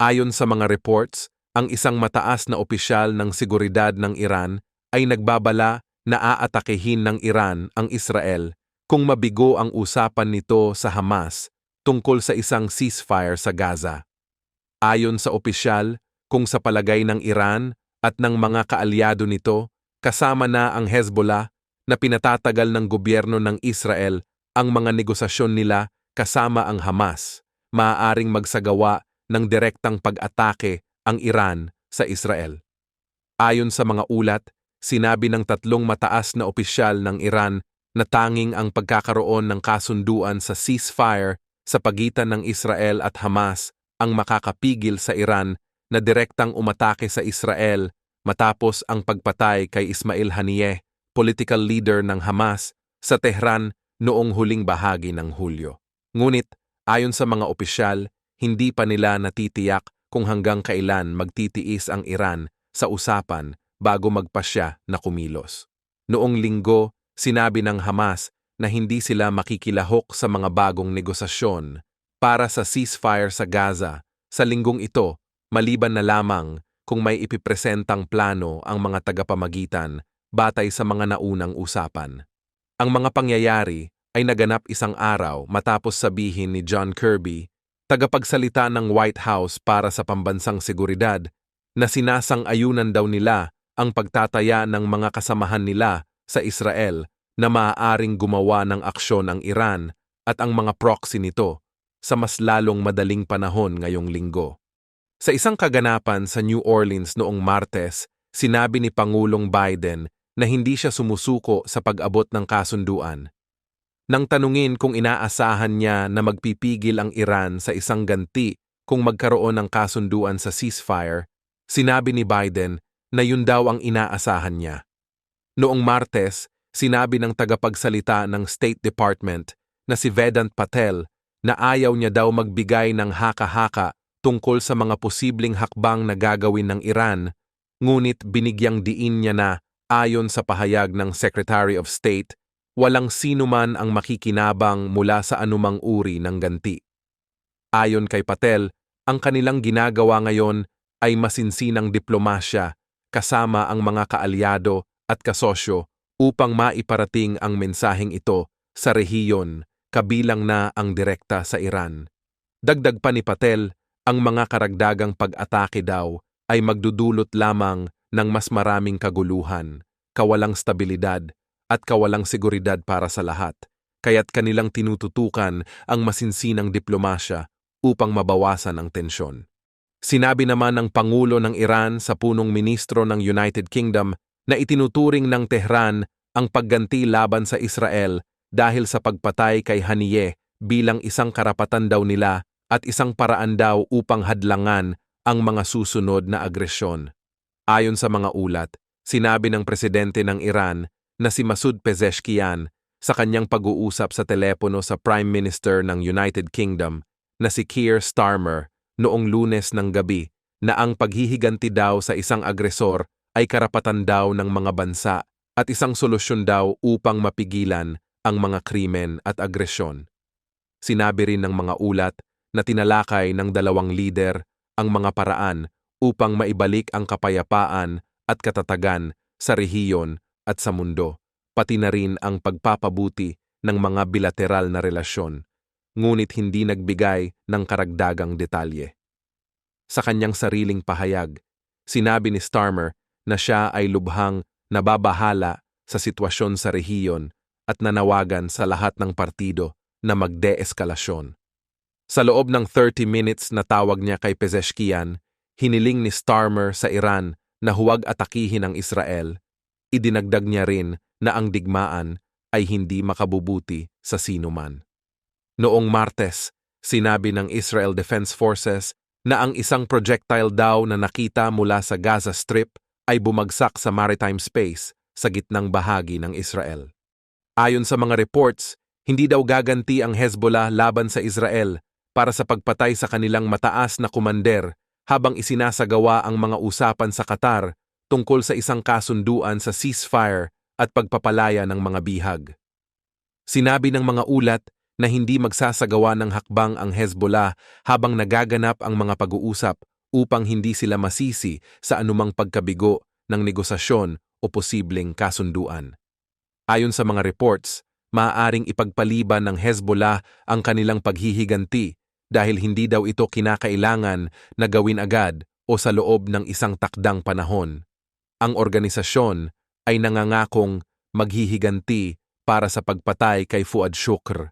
Ayon sa mga reports, ang isang mataas na opisyal ng seguridad ng Iran ay nagbabala na aatakehin ng Iran ang Israel kung mabigo ang usapan nito sa Hamas tungkol sa isang ceasefire sa Gaza. Ayon sa opisyal, kung sa palagay ng Iran at ng mga kaalyado nito, kasama na ang Hezbollah na pinatatagal ng gobyerno ng Israel ang mga negosasyon nila kasama ang Hamas, maaaring magsagawa ng direktang pag-atake ang Iran sa Israel. Ayon sa mga ulat, sinabi ng tatlong mataas na opisyal ng Iran na tanging ang pagkakaroon ng kasunduan sa ceasefire sa pagitan ng Israel at Hamas ang makakapigil sa Iran na direktang umatake sa Israel matapos ang pagpatay kay Ismail Haniyeh, political leader ng Hamas, sa Tehran noong huling bahagi ng Hulyo. Ngunit, ayon sa mga opisyal, hindi pa nila natitiyak kung hanggang kailan magtitiis ang Iran sa usapan bago magpasya na kumilos. Noong linggo, sinabi ng Hamas na hindi sila makikilahok sa mga bagong negosasyon para sa ceasefire sa Gaza sa linggong ito maliban na lamang kung may ipipresentang plano ang mga tagapamagitan batay sa mga naunang usapan. Ang mga pangyayari ay naganap isang araw matapos sabihin ni John Kirby tagapagsalita ng White House para sa pambansang seguridad, na sinasang-ayunan daw nila ang pagtataya ng mga kasamahan nila sa Israel na maaaring gumawa ng aksyon ang Iran at ang mga proxy nito sa mas lalong madaling panahon ngayong linggo. Sa isang kaganapan sa New Orleans noong Martes, sinabi ni Pangulong Biden na hindi siya sumusuko sa pag-abot ng kasunduan nang tanungin kung inaasahan niya na magpipigil ang Iran sa isang ganti kung magkaroon ng kasunduan sa ceasefire, sinabi ni Biden na yun daw ang inaasahan niya. Noong Martes, sinabi ng tagapagsalita ng State Department na si Vedant Patel na ayaw niya daw magbigay ng haka-haka tungkol sa mga posibleng hakbang na gagawin ng Iran, ngunit binigyang diin niya na ayon sa pahayag ng Secretary of State walang sino man ang makikinabang mula sa anumang uri ng ganti. Ayon kay Patel, ang kanilang ginagawa ngayon ay masinsinang diplomasya kasama ang mga kaalyado at kasosyo upang maiparating ang mensaheng ito sa rehiyon kabilang na ang direkta sa Iran. Dagdag pa ni Patel, ang mga karagdagang pag-atake daw ay magdudulot lamang ng mas maraming kaguluhan, kawalang stabilidad at kawalang seguridad para sa lahat, kaya't kanilang tinututukan ang masinsinang diplomasya upang mabawasan ang tensyon. Sinabi naman ng Pangulo ng Iran sa punong ministro ng United Kingdom na itinuturing ng Tehran ang pagganti laban sa Israel dahil sa pagpatay kay Haniyeh bilang isang karapatan daw nila at isang paraan daw upang hadlangan ang mga susunod na agresyon. Ayon sa mga ulat, sinabi ng presidente ng Iran na si Masoud Pezeshkian sa kanyang pag-uusap sa telepono sa Prime Minister ng United Kingdom na si Keir Starmer noong lunes ng gabi na ang paghihiganti daw sa isang agresor ay karapatan daw ng mga bansa at isang solusyon daw upang mapigilan ang mga krimen at agresyon. Sinabi rin ng mga ulat na tinalakay ng dalawang lider ang mga paraan upang maibalik ang kapayapaan at katatagan sa rehiyon at sa mundo, pati na rin ang pagpapabuti ng mga bilateral na relasyon, ngunit hindi nagbigay ng karagdagang detalye. Sa kanyang sariling pahayag, sinabi ni Starmer na siya ay lubhang nababahala sa sitwasyon sa rehiyon at nanawagan sa lahat ng partido na magde-eskalasyon. Sa loob ng 30 minutes na tawag niya kay Pezeshkian, hiniling ni Starmer sa Iran na huwag atakihin ang Israel Idinagdag niya rin na ang digmaan ay hindi makabubuti sa sinuman. Noong Martes, sinabi ng Israel Defense Forces na ang isang projectile daw na nakita mula sa Gaza Strip ay bumagsak sa maritime space sa gitnang bahagi ng Israel. Ayon sa mga reports, hindi daw gaganti ang Hezbollah laban sa Israel para sa pagpatay sa kanilang mataas na kumander habang isinasagawa ang mga usapan sa Qatar tungkol sa isang kasunduan sa ceasefire at pagpapalaya ng mga bihag. Sinabi ng mga ulat na hindi magsasagawa ng hakbang ang Hezbollah habang nagaganap ang mga pag-uusap upang hindi sila masisi sa anumang pagkabigo ng negosasyon o posibleng kasunduan. Ayon sa mga reports, maaaring ipagpaliban ng Hezbollah ang kanilang paghihiganti dahil hindi daw ito kinakailangan na gawin agad o sa loob ng isang takdang panahon. Ang organisasyon ay nangangakong maghihiganti para sa pagpatay kay Fuad Shukr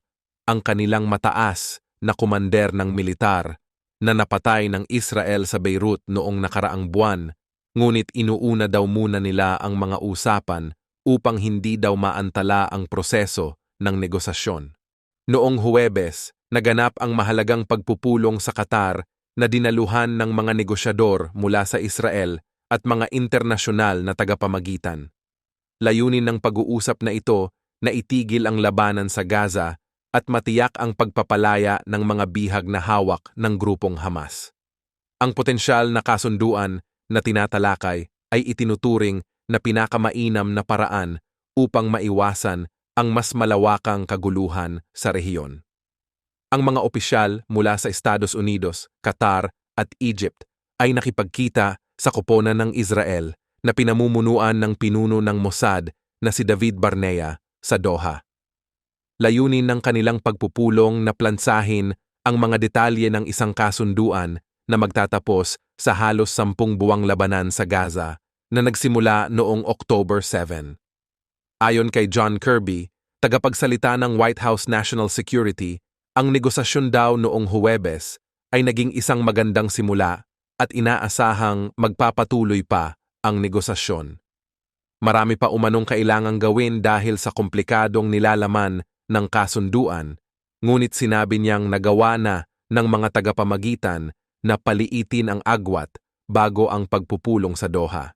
ang kanilang mataas na kumander ng militar na napatay ng Israel sa Beirut noong nakaraang buwan, ngunit inuuna daw muna nila ang mga usapan upang hindi daw maantala ang proseso ng negosasyon. Noong Huwebes, naganap ang mahalagang pagpupulong sa Qatar na dinaluhan ng mga negosyador mula sa Israel at mga internasyonal na tagapamagitan. Layunin ng pag-uusap na ito na itigil ang labanan sa Gaza at matiyak ang pagpapalaya ng mga bihag na hawak ng grupong Hamas. Ang potensyal na kasunduan na tinatalakay ay itinuturing na pinakamainam na paraan upang maiwasan ang mas malawakang kaguluhan sa rehiyon. Ang mga opisyal mula sa Estados Unidos, Qatar at Egypt ay nakipagkita sa koponan ng Israel na pinamumunuan ng pinuno ng Mossad na si David Barnea sa Doha layunin ng kanilang pagpupulong na plansahin ang mga detalye ng isang kasunduan na magtatapos sa halos sampung buwang labanan sa Gaza na nagsimula noong October 7. Ayon kay John Kirby, tagapagsalita ng White House National Security, ang negosasyon daw noong Huwebes ay naging isang magandang simula at inaasahang magpapatuloy pa ang negosasyon. Marami pa umanong kailangang gawin dahil sa komplikadong nilalaman ng kasunduan, ngunit sinabi niyang nagawa na ng mga tagapamagitan na paliitin ang agwat bago ang pagpupulong sa Doha.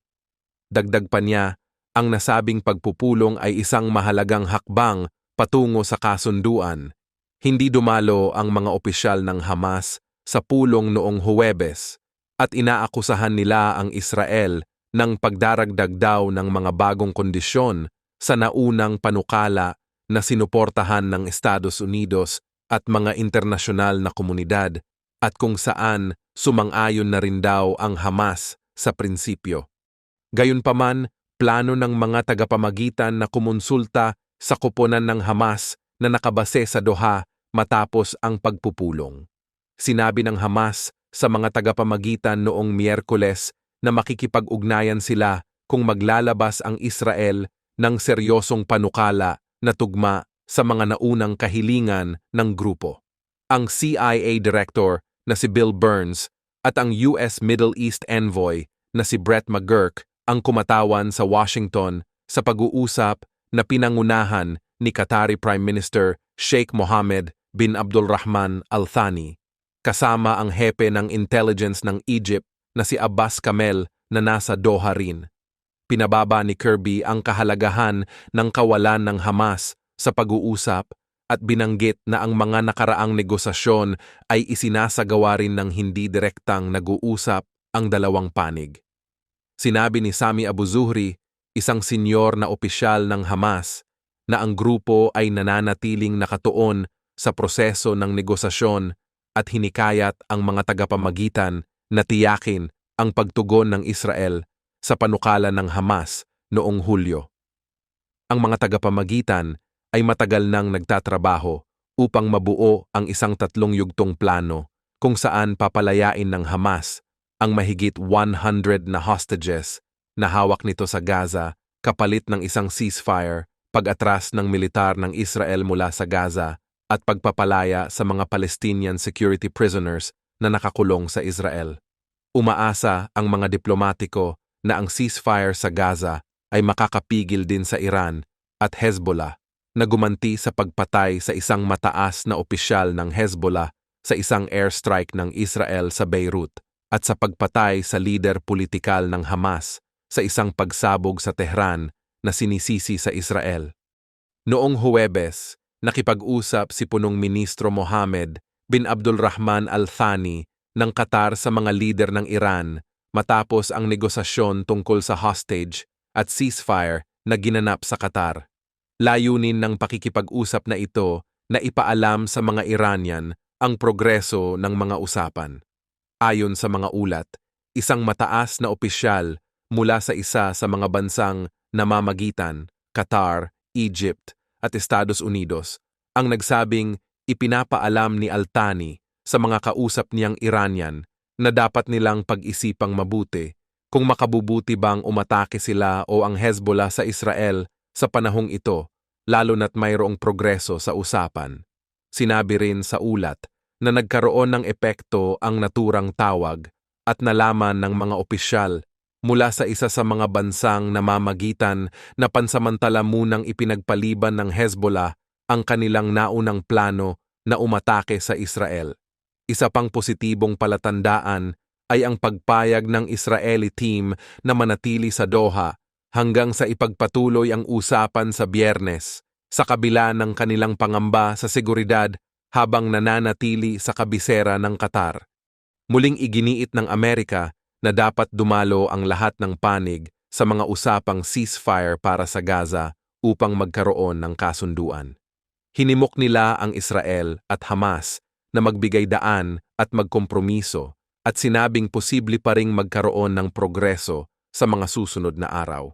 Dagdag pa niya, ang nasabing pagpupulong ay isang mahalagang hakbang patungo sa kasunduan. Hindi dumalo ang mga opisyal ng Hamas sa pulong noong Huwebes at inaakusahan nila ang Israel ng pagdaragdag daw ng mga bagong kondisyon sa naunang panukala na sinuportahan ng Estados Unidos at mga internasyonal na komunidad at kung saan sumang-ayon na rin daw ang Hamas sa prinsipyo. Gayunpaman, plano ng mga tagapamagitan na kumonsulta sa kuponan ng Hamas na nakabase sa Doha matapos ang pagpupulong. Sinabi ng Hamas sa mga tagapamagitan noong Miyerkules na makikipag-ugnayan sila kung maglalabas ang Israel ng seryosong panukala na tugma sa mga naunang kahilingan ng grupo. Ang CIA Director na si Bill Burns at ang US Middle East Envoy na si Brett McGurk ang kumatawan sa Washington sa pag-uusap na pinangunahan ni Qatari Prime Minister Sheikh Mohammed bin Abdul Rahman Al Thani, kasama ang hepe ng intelligence ng Egypt na si Abbas Kamel na nasa Doha rin pinababa ni Kirby ang kahalagahan ng kawalan ng Hamas sa pag-uusap at binanggit na ang mga nakaraang negosasyon ay isinasagawa rin ng hindi direktang nag-uusap ang dalawang panig. Sinabi ni Sami Abu Zuhri, isang senyor na opisyal ng Hamas, na ang grupo ay nananatiling nakatuon sa proseso ng negosasyon at hinikayat ang mga tagapamagitan na tiyakin ang pagtugon ng Israel sa panukala ng Hamas noong Hulyo. Ang mga tagapamagitan ay matagal nang nagtatrabaho upang mabuo ang isang tatlong yugtong plano kung saan papalayain ng Hamas ang mahigit 100 na hostages na hawak nito sa Gaza kapalit ng isang ceasefire, pag-atras ng militar ng Israel mula sa Gaza at pagpapalaya sa mga Palestinian security prisoners na nakakulong sa Israel. Umaasa ang mga diplomatiko na ang ceasefire sa Gaza ay makakapigil din sa Iran at Hezbollah na gumanti sa pagpatay sa isang mataas na opisyal ng Hezbollah sa isang airstrike ng Israel sa Beirut at sa pagpatay sa lider politikal ng Hamas sa isang pagsabog sa Tehran na sinisisi sa Israel. Noong Huwebes, nakipag-usap si punong ministro Mohammed bin Abdul Rahman Al Thani ng Qatar sa mga lider ng Iran matapos ang negosasyon tungkol sa hostage at ceasefire na ginanap sa Qatar. Layunin ng pakikipag-usap na ito na ipaalam sa mga Iranian ang progreso ng mga usapan. Ayon sa mga ulat, isang mataas na opisyal mula sa isa sa mga bansang namamagitan, Qatar, Egypt at Estados Unidos, ang nagsabing ipinapaalam ni Altani sa mga kausap niyang Iranian na dapat nilang pag-isipang mabuti kung makabubuti bang umatake sila o ang Hezbollah sa Israel sa panahong ito, lalo na't mayroong progreso sa usapan. Sinabi rin sa ulat na nagkaroon ng epekto ang naturang tawag at nalaman ng mga opisyal mula sa isa sa mga bansang namamagitan na pansamantala munang ipinagpaliban ng Hezbollah ang kanilang naunang plano na umatake sa Israel. Isa pang positibong palatandaan ay ang pagpayag ng Israeli team na manatili sa Doha hanggang sa ipagpatuloy ang usapan sa biyernes sa kabila ng kanilang pangamba sa seguridad habang nananatili sa kabisera ng Qatar. Muling iginiit ng Amerika na dapat dumalo ang lahat ng panig sa mga usapang ceasefire para sa Gaza upang magkaroon ng kasunduan. Hinimok nila ang Israel at Hamas na magbigay daan at magkompromiso at sinabing posible pa ring magkaroon ng progreso sa mga susunod na araw.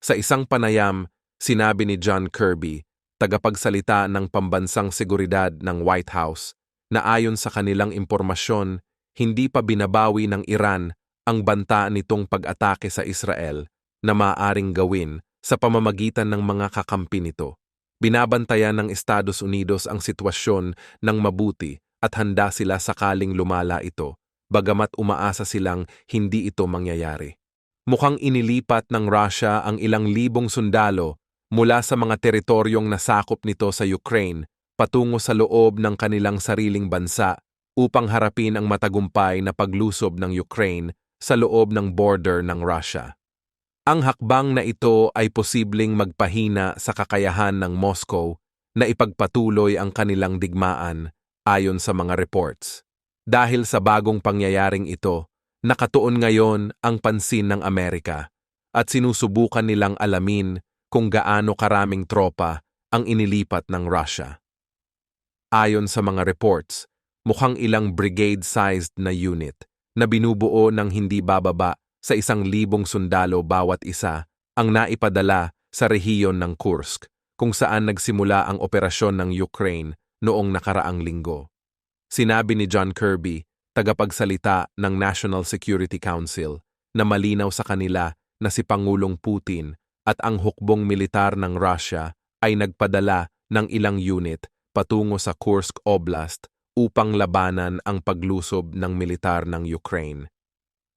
Sa isang panayam, sinabi ni John Kirby, tagapagsalita ng pambansang seguridad ng White House, na ayon sa kanilang impormasyon, hindi pa binabawi ng Iran ang banta nitong pag-atake sa Israel na maaaring gawin sa pamamagitan ng mga kakampi nito. Binabantayan ng Estados Unidos ang sitwasyon ng mabuti at handa sila sakaling lumala ito, bagamat umaasa silang hindi ito mangyayari. Mukhang inilipat ng Russia ang ilang libong sundalo mula sa mga teritoryong nasakop nito sa Ukraine patungo sa loob ng kanilang sariling bansa upang harapin ang matagumpay na paglusob ng Ukraine sa loob ng border ng Russia. Ang hakbang na ito ay posibleng magpahina sa kakayahan ng Moscow na ipagpatuloy ang kanilang digmaan ayon sa mga reports. Dahil sa bagong pangyayaring ito, nakatuon ngayon ang pansin ng Amerika at sinusubukan nilang alamin kung gaano karaming tropa ang inilipat ng Russia. Ayon sa mga reports, mukhang ilang brigade-sized na unit na binubuo ng hindi bababa sa isang libong sundalo bawat isa ang naipadala sa rehiyon ng Kursk kung saan nagsimula ang operasyon ng Ukraine noong nakaraang linggo. Sinabi ni John Kirby, tagapagsalita ng National Security Council, na malinaw sa kanila na si Pangulong Putin at ang hukbong militar ng Russia ay nagpadala ng ilang unit patungo sa Kursk Oblast upang labanan ang paglusob ng militar ng Ukraine.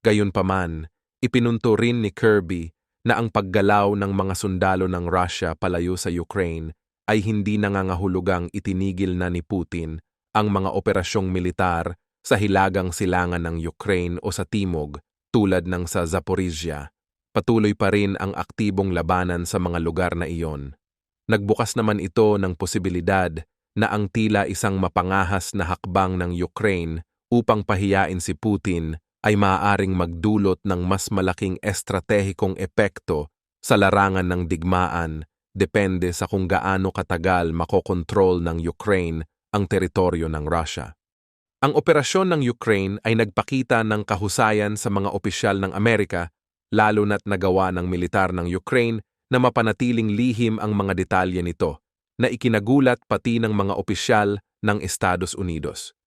Gayunpaman, ipinunto rin ni Kirby na ang paggalaw ng mga sundalo ng Russia palayo sa Ukraine ay hindi nangangahulugang itinigil na ni Putin ang mga operasyong militar sa hilagang silangan ng Ukraine o sa timog tulad ng sa Zaporizhia. Patuloy pa rin ang aktibong labanan sa mga lugar na iyon. Nagbukas naman ito ng posibilidad na ang tila isang mapangahas na hakbang ng Ukraine upang pahiyain si Putin ay maaaring magdulot ng mas malaking estratehikong epekto sa larangan ng digmaan depende sa kung gaano katagal makokontrol ng Ukraine ang teritoryo ng Russia. Ang operasyon ng Ukraine ay nagpakita ng kahusayan sa mga opisyal ng Amerika, lalo na't nagawa ng militar ng Ukraine na mapanatiling lihim ang mga detalye nito na ikinagulat pati ng mga opisyal ng Estados Unidos.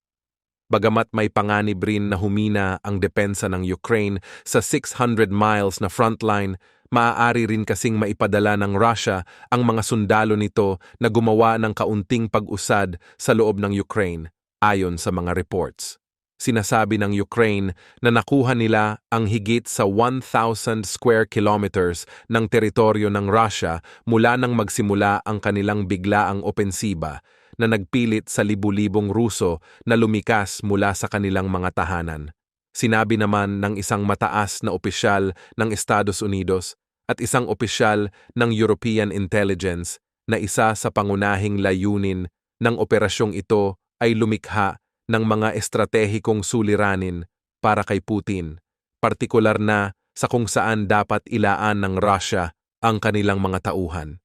Bagamat may panganib rin na humina ang depensa ng Ukraine sa 600 miles na frontline, maaari rin kasing maipadala ng Russia ang mga sundalo nito na gumawa ng kaunting pag-usad sa loob ng Ukraine, ayon sa mga reports. Sinasabi ng Ukraine na nakuha nila ang higit sa 1,000 square kilometers ng teritoryo ng Russia mula nang magsimula ang kanilang biglaang opensiba na nagpilit sa libu-libong Ruso na lumikas mula sa kanilang mga tahanan. Sinabi naman ng isang mataas na opisyal ng Estados Unidos at isang opisyal ng European Intelligence na isa sa pangunahing layunin ng operasyong ito ay lumikha ng mga estratehikong suliranin para kay Putin, partikular na sa kung saan dapat ilaan ng Russia ang kanilang mga tauhan.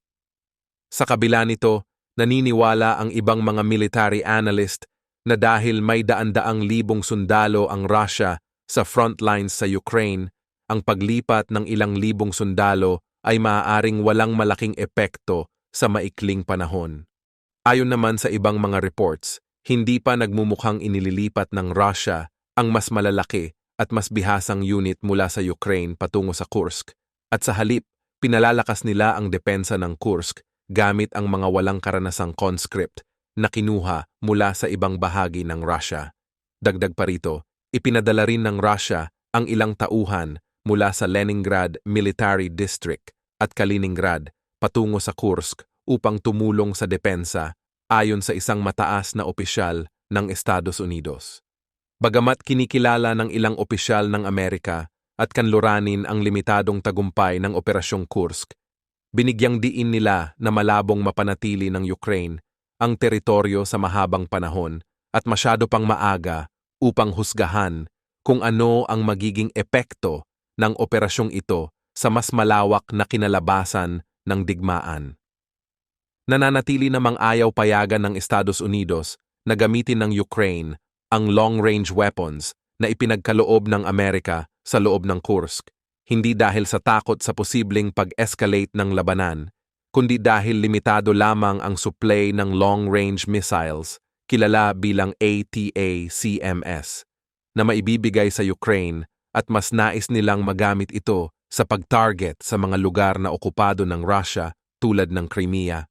Sa kabila nito, naniniwala ang ibang mga military analyst na dahil may daan-daang libong sundalo ang Russia sa front lines sa Ukraine, ang paglipat ng ilang libong sundalo ay maaaring walang malaking epekto sa maikling panahon. Ayon naman sa ibang mga reports, hindi pa nagmumukhang inililipat ng Russia ang mas malalaki at mas bihasang unit mula sa Ukraine patungo sa Kursk, at sa halip, pinalalakas nila ang depensa ng Kursk gamit ang mga walang karanasang conscript na kinuha mula sa ibang bahagi ng Russia. Dagdag pa rito, ipinadala rin ng Russia ang ilang tauhan mula sa Leningrad Military District at Kaliningrad patungo sa Kursk upang tumulong sa depensa ayon sa isang mataas na opisyal ng Estados Unidos. Bagamat kinikilala ng ilang opisyal ng Amerika at kanluranin ang limitadong tagumpay ng Operasyong Kursk, binigyang diin nila na malabong mapanatili ng Ukraine ang teritoryo sa mahabang panahon at masyado pang maaga upang husgahan kung ano ang magiging epekto ng operasyong ito sa mas malawak na kinalabasan ng digmaan. Nananatili namang ayaw payagan ng Estados Unidos na gamitin ng Ukraine ang long-range weapons na ipinagkaloob ng Amerika sa loob ng Kursk, hindi dahil sa takot sa posibleng pag-escalate ng labanan, kundi dahil limitado lamang ang supply ng long-range missiles, kilala bilang ATA-CMS, na maibibigay sa Ukraine at mas nais nilang magamit ito sa pag-target sa mga lugar na okupado ng Russia tulad ng Crimea.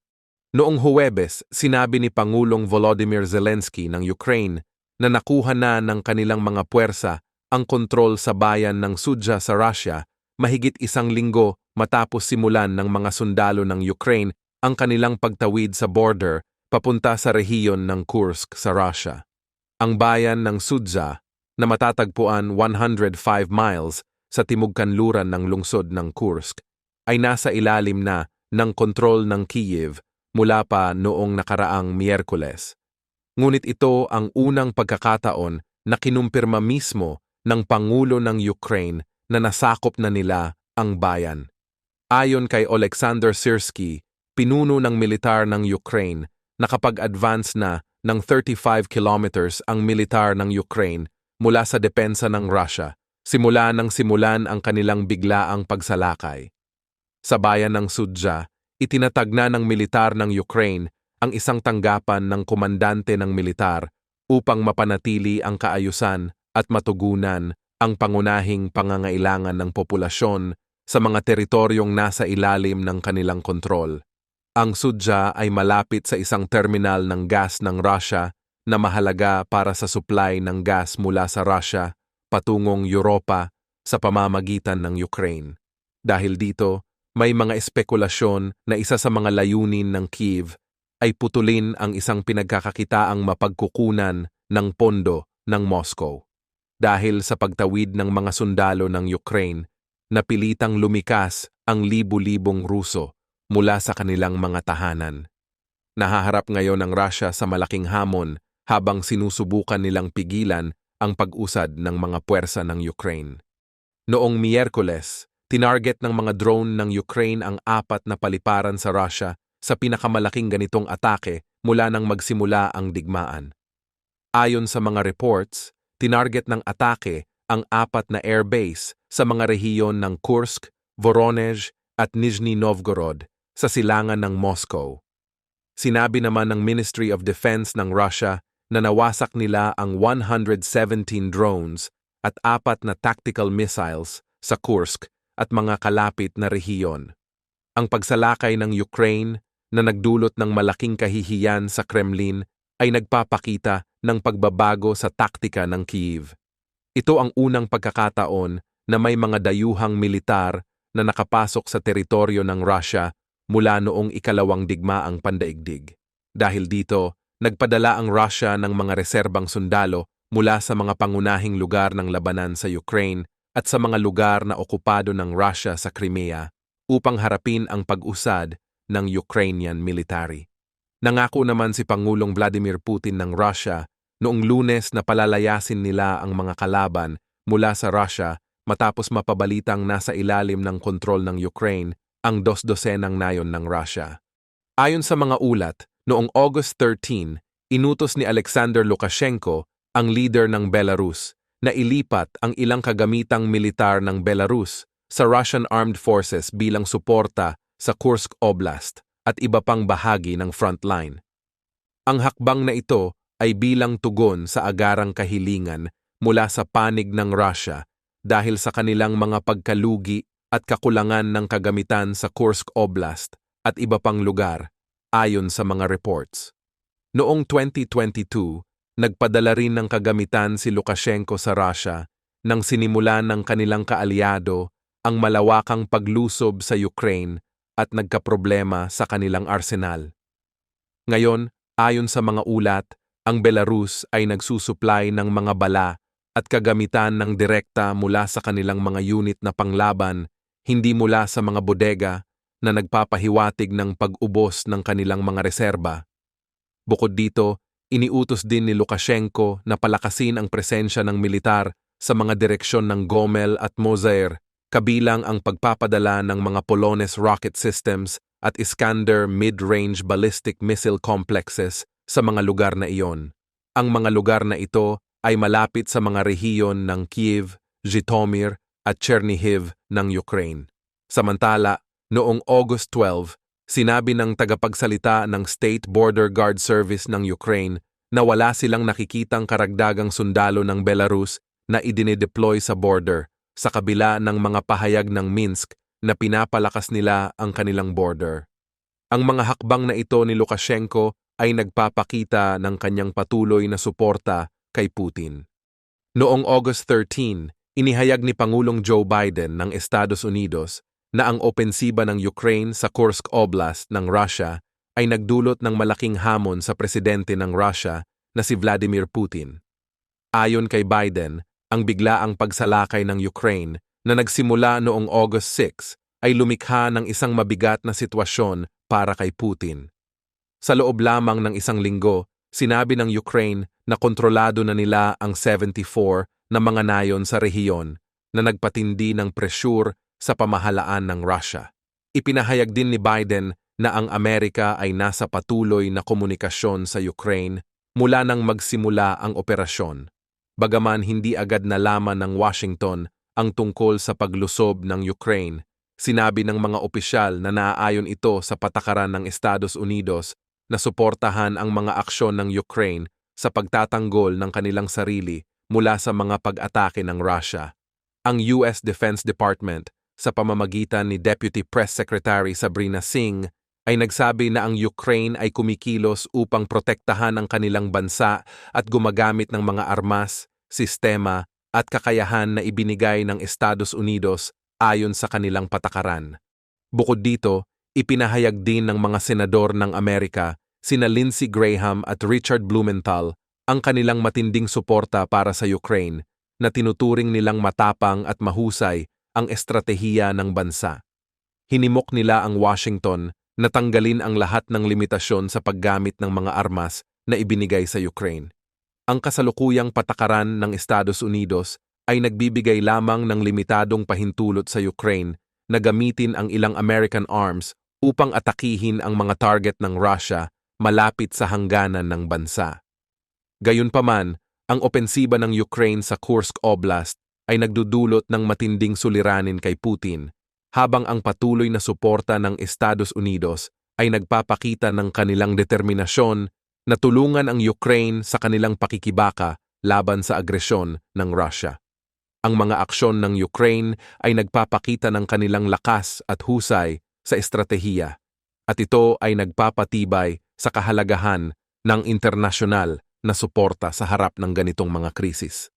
Noong Huwebes, sinabi ni Pangulong Volodymyr Zelensky ng Ukraine na nakuha na ng kanilang mga puwersa ang kontrol sa bayan ng Sudja sa Russia mahigit isang linggo matapos simulan ng mga sundalo ng Ukraine ang kanilang pagtawid sa border papunta sa rehiyon ng Kursk sa Russia. Ang bayan ng Sudza, na matatagpuan 105 miles sa timog kanluran ng lungsod ng Kursk, ay nasa ilalim na ng kontrol ng Kiev mula pa noong nakaraang Miyerkules. Ngunit ito ang unang pagkakataon na kinumpirma mismo ng Pangulo ng Ukraine na nasakop na nila ang bayan. Ayon kay Alexander Sirsky, pinuno ng militar ng Ukraine, nakapag-advance na ng 35 kilometers ang militar ng Ukraine mula sa depensa ng Russia, simula nang simulan ang kanilang biglaang pagsalakay. Sa bayan ng Sudja, itinatag na ng militar ng Ukraine ang isang tanggapan ng komandante ng militar upang mapanatili ang kaayusan at matugunan ang pangunahing pangangailangan ng populasyon sa mga teritoryong nasa ilalim ng kanilang kontrol. Ang Sudja ay malapit sa isang terminal ng gas ng Russia na mahalaga para sa supply ng gas mula sa Russia patungong Europa sa pamamagitan ng Ukraine. Dahil dito, may mga espekulasyon na isa sa mga layunin ng Kiev ay putulin ang isang pinagkakakitaang mapagkukunan ng pondo ng Moscow. Dahil sa pagtawid ng mga sundalo ng Ukraine napilitang lumikas ang libu-libong Ruso mula sa kanilang mga tahanan. Nahaharap ngayon ang Russia sa malaking hamon habang sinusubukan nilang pigilan ang pag-usad ng mga puwersa ng Ukraine. Noong Miyerkules, tinarget ng mga drone ng Ukraine ang apat na paliparan sa Russia sa pinakamalaking ganitong atake mula nang magsimula ang digmaan. Ayon sa mga reports, tinarget ng atake ang apat na airbase sa mga rehiyon ng Kursk, Voronezh at Nizhny Novgorod sa silangan ng Moscow. Sinabi naman ng Ministry of Defense ng Russia na nawasak nila ang 117 drones at apat na tactical missiles sa Kursk at mga kalapit na rehiyon. Ang pagsalakay ng Ukraine na nagdulot ng malaking kahihiyan sa Kremlin ay nagpapakita ng pagbabago sa taktika ng Kyiv. Ito ang unang pagkakataon na may mga dayuhang militar na nakapasok sa teritoryo ng Russia mula noong ikalawang digmaang pandaigdig. Dahil dito, nagpadala ang Russia ng mga reserbang sundalo mula sa mga pangunahing lugar ng labanan sa Ukraine at sa mga lugar na okupado ng Russia sa Crimea upang harapin ang pag-usad ng Ukrainian military. Nangako naman si Pangulong Vladimir Putin ng Russia noong lunes na palalayasin nila ang mga kalaban mula sa Russia matapos mapabalitang nasa ilalim ng kontrol ng Ukraine ang dos-dosenang nayon ng Russia. Ayon sa mga ulat, Noong August 13, inutos ni Alexander Lukashenko, ang leader ng Belarus, na ilipat ang ilang kagamitang militar ng Belarus sa Russian Armed Forces bilang suporta sa Kursk Oblast at iba pang bahagi ng frontline. Ang hakbang na ito ay bilang tugon sa agarang kahilingan mula sa panig ng Russia dahil sa kanilang mga pagkalugi at kakulangan ng kagamitan sa Kursk Oblast at iba pang lugar, ayon sa mga reports. Noong 2022, nagpadala rin ng kagamitan si Lukashenko sa Russia nang sinimulan ng kanilang kaalyado ang malawakang paglusob sa Ukraine at nagkaproblema sa kanilang arsenal. Ngayon, ayon sa mga ulat, ang Belarus ay nagsusupply ng mga bala at kagamitan ng direkta mula sa kanilang mga unit na panglaban, hindi mula sa mga bodega na nagpapahiwatig ng pag-ubos ng kanilang mga reserba. Bukod dito, iniutos din ni Lukashenko na palakasin ang presensya ng militar sa mga direksyon ng Gomel at Mozair kabilang ang pagpapadala ng mga Polones rocket systems at Iskander mid-range ballistic missile complexes sa mga lugar na iyon. Ang mga lugar na ito ay malapit sa mga rehiyon ng Kiev, Zhytomyr at Chernihiv ng Ukraine. Samantala, noong August 12, sinabi ng tagapagsalita ng State Border Guard Service ng Ukraine na wala silang nakikitang karagdagang sundalo ng Belarus na idinedeploy sa border sa kabila ng mga pahayag ng Minsk na pinapalakas nila ang kanilang border. Ang mga hakbang na ito ni Lukashenko ay nagpapakita ng kanyang patuloy na suporta kay Putin. Noong August 13, inihayag ni Pangulong Joe Biden ng Estados Unidos na ang opensiba ng Ukraine sa Kursk Oblast ng Russia ay nagdulot ng malaking hamon sa presidente ng Russia na si Vladimir Putin. Ayon kay Biden, ang biglaang pagsalakay ng Ukraine na nagsimula noong August 6 ay lumikha ng isang mabigat na sitwasyon para kay Putin. Sa loob lamang ng isang linggo, sinabi ng Ukraine na kontrolado na nila ang 74 na mga nayon sa rehiyon na nagpatindi ng presyur sa pamahalaan ng Russia. Ipinahayag din ni Biden na ang Amerika ay nasa patuloy na komunikasyon sa Ukraine mula nang magsimula ang operasyon Bagaman hindi agad nalaman ng Washington ang tungkol sa paglusob ng Ukraine, sinabi ng mga opisyal na naaayon ito sa patakaran ng Estados Unidos na suportahan ang mga aksyon ng Ukraine sa pagtatanggol ng kanilang sarili mula sa mga pag-atake ng Russia. Ang US Defense Department, sa pamamagitan ni Deputy Press Secretary Sabrina Singh, ay nagsabi na ang Ukraine ay kumikilos upang protektahan ang kanilang bansa at gumagamit ng mga armas, sistema at kakayahan na ibinigay ng Estados Unidos ayon sa kanilang patakaran. Bukod dito, ipinahayag din ng mga senador ng Amerika, sina Lindsey Graham at Richard Blumenthal, ang kanilang matinding suporta para sa Ukraine na tinuturing nilang matapang at mahusay ang estratehiya ng bansa. Hinimok nila ang Washington natanggalin ang lahat ng limitasyon sa paggamit ng mga armas na ibinigay sa Ukraine. Ang kasalukuyang patakaran ng Estados Unidos ay nagbibigay lamang ng limitadong pahintulot sa Ukraine na gamitin ang ilang American arms upang atakihin ang mga target ng Russia malapit sa hangganan ng bansa. Gayunpaman, ang opensiba ng Ukraine sa Kursk Oblast ay nagdudulot ng matinding suliranin kay Putin habang ang patuloy na suporta ng Estados Unidos ay nagpapakita ng kanilang determinasyon na tulungan ang Ukraine sa kanilang pakikibaka laban sa agresyon ng Russia. Ang mga aksyon ng Ukraine ay nagpapakita ng kanilang lakas at husay sa estratehiya at ito ay nagpapatibay sa kahalagahan ng internasyonal na suporta sa harap ng ganitong mga krisis.